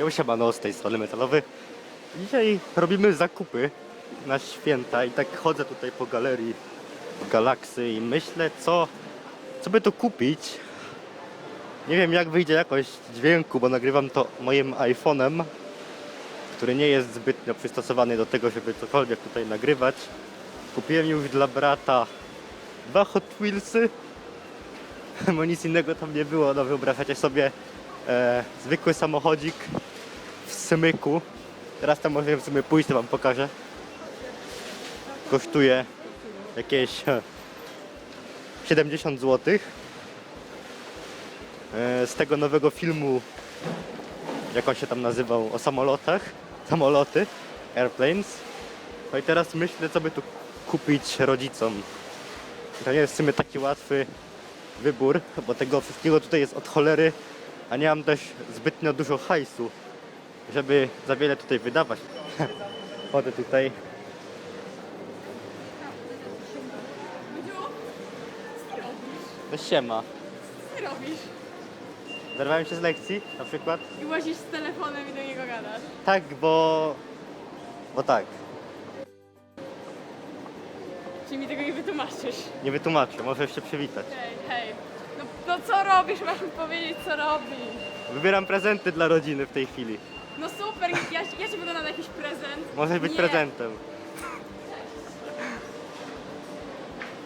Ja siemano z tej strony metalowy. Dzisiaj robimy zakupy na święta i tak chodzę tutaj po galerii Galaksy i myślę co, co by tu kupić. Nie wiem jak wyjdzie jakość dźwięku, bo nagrywam to moim iPhone'em, który nie jest zbytnio przystosowany do tego, żeby cokolwiek tutaj nagrywać. Kupiłem już dla brata dwa Hot Wheelsy, bo nic innego tam nie było. No wyobrażacie sobie e, zwykły samochodzik w smyku. Teraz tam możemy w sumie pójść, to wam pokażę. Kosztuje jakieś e, 70 zł. E, z tego nowego filmu, jak on się tam nazywał, o samolotach, samoloty, airplanes. No i teraz myślę, co by tu kupić rodzicom. To nie jest w sumie taki łatwy wybór, bo tego wszystkiego tutaj jest od cholery, a nie mam też zbytnio dużo hajsu, żeby za wiele tutaj wydawać. Chodzę tutaj. No siema. Co robisz? Zerwałem się z lekcji na przykład. I łazisz z telefonem i do niego gadasz. Tak, bo... Bo tak, Czy mi tego nie wytłumaczysz? nie wytłumaczę, możesz się przywitać. Hej, hej. No, co robisz? Masz mi powiedzieć co robisz. Wybieram prezenty dla rodziny w tej chwili. No super, ja, ja ci będę na jakiś prezent. Możesz być Nie. prezentem.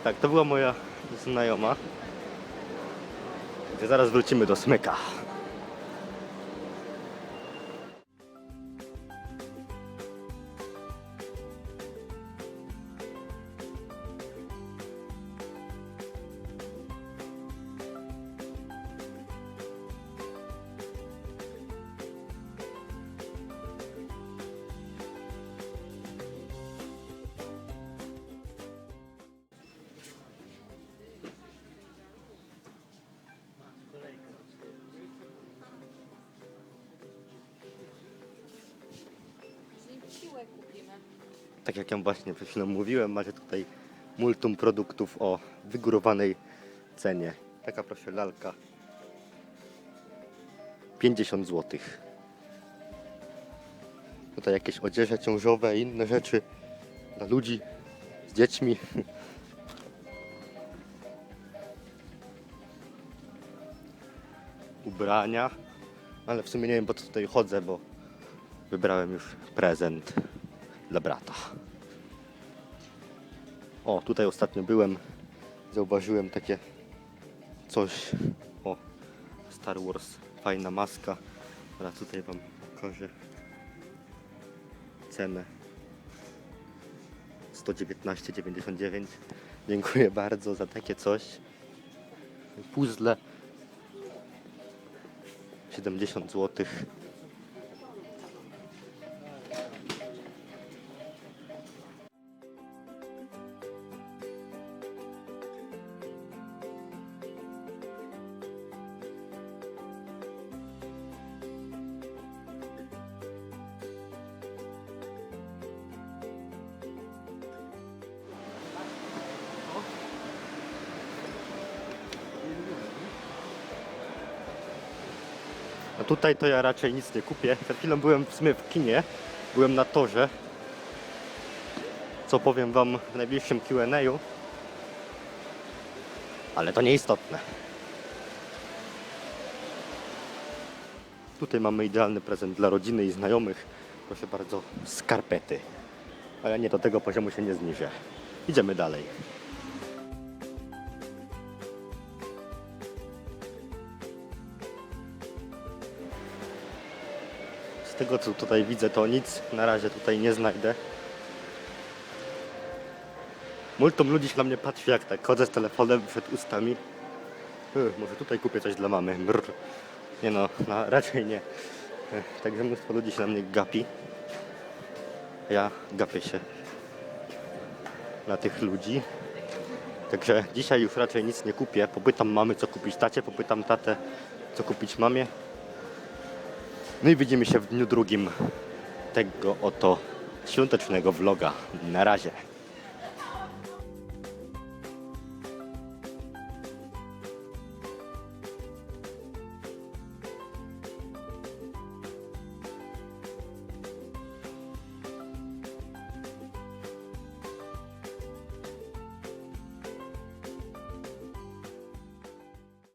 Tak, to była moja znajoma. Zaraz wrócimy do smyka. Kupimy. Tak jak ja właśnie przed chwilą mówiłem, macie tutaj multum produktów o wygórowanej cenie. Taka proszę lalka. 50 zł. Tutaj jakieś odzieże ciążowe i inne rzeczy dla ludzi z dziećmi. Ubrania. Ale w sumie nie wiem po co tutaj chodzę, bo wybrałem już prezent dla brata. O, tutaj ostatnio byłem, zauważyłem takie coś. O, Star Wars, fajna maska. Teraz tutaj Wam pokażę cenę. 119,99. Dziękuję bardzo za takie coś. Puzzle 70 zł. A tutaj to ja raczej nic nie kupię. Przed chwilą byłem w sumie w kinie, byłem na torze. Co powiem wam w najbliższym Q&A. Ale to nieistotne. Tutaj mamy idealny prezent dla rodziny i znajomych. Proszę bardzo, skarpety. Ale nie do tego poziomu się nie zniżę. Idziemy dalej. Z tego co tutaj widzę, to nic na razie tutaj nie znajdę. Multum ludzi się na mnie patrzy, jak tak chodzę z telefonem przed ustami. Ech, może tutaj kupię coś dla mamy. Brr. Nie no, no raczej nie. Ech, Także mnóstwo ludzi się na mnie gapi. Ja gapię się na tych ludzi. Także dzisiaj już raczej nic nie kupię. Popytam mamy, co kupić tacie, popytam tatę, co kupić mamie. No i widzimy się w dniu drugim tego oto świątecznego vloga. Na razie.